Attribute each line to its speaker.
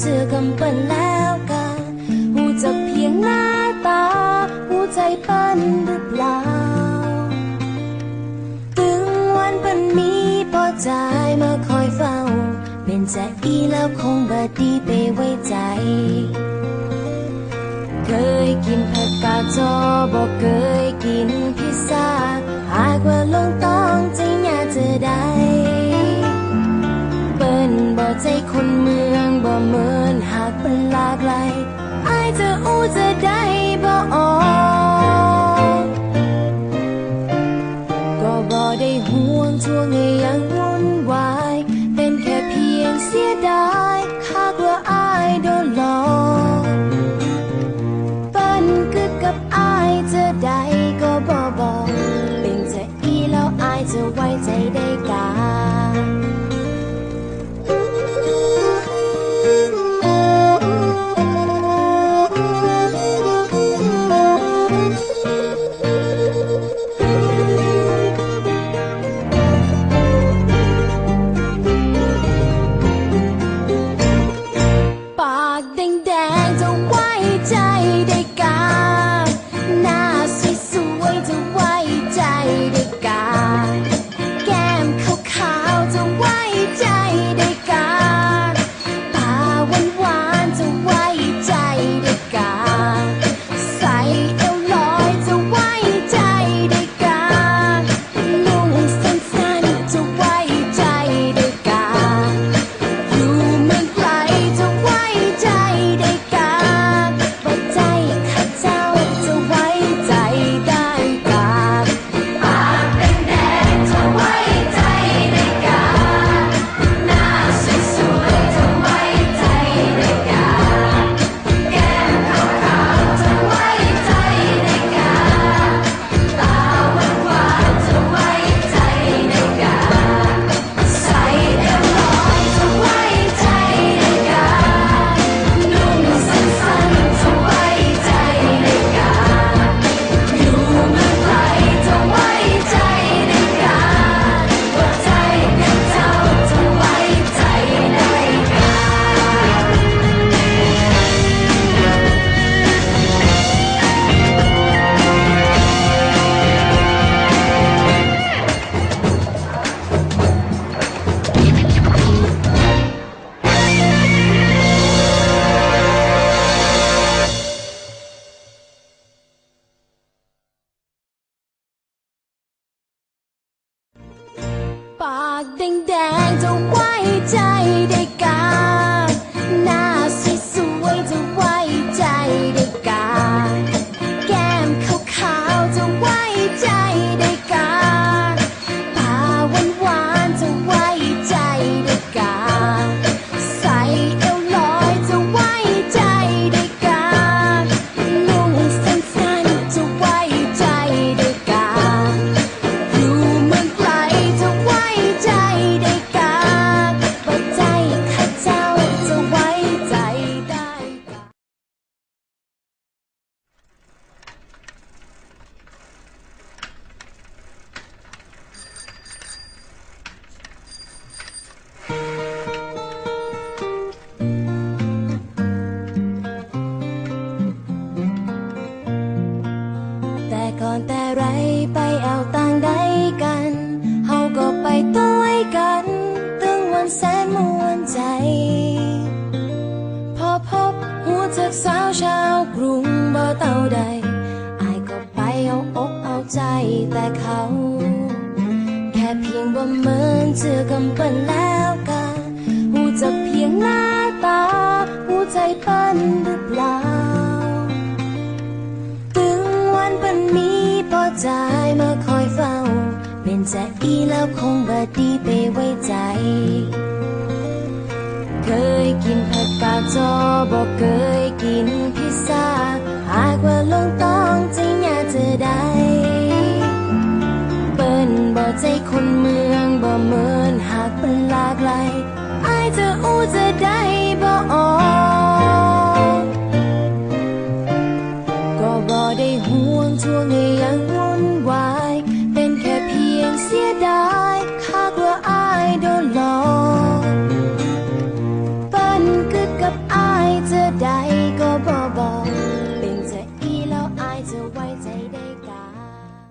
Speaker 1: เหมือนเจอกำปั้นแล้วกันหูจักเพียงหน้าตาหูใจปั้นหรือเปล่าตึงวันปันมีพอใจมาคอยเฝ้า เป็นใจอีแล้วคงบดีไปไว้ใจ เคยกินผักกาดจอบอกเคยกินพิซซ่าหากว่าลงต้องจะอยากจะได้ ใจคนเมืองบ่เหมือนหากเป็นลากหลอายจะอู้จะได้บ่ออกก็บ่ได้ห่วงช่วงนี้ แดงๆจะ กสาวชาวกรุงบ่เต่าใดอายก็ไปเอาอกเอาใจแต่เขา แค่เพียงว่เหมือนเจอกำปั้นแล้วกันหูจักเพียงหน้าตาหูใจปั้นหรือเปล่าตึงวันปันมีพอใจมาคอยเฝ้า เป็นใจอีแล้วคงบดีไปไว้ใจ เคยกินผักกาจอบอกเคยกินพิซซ่าหากว่าลงต้องจะอยากจะได้เปิ้นบ่ใจคนเมืองบ่เหมือนหากเป็นลากหลายอายจะอู้จะได้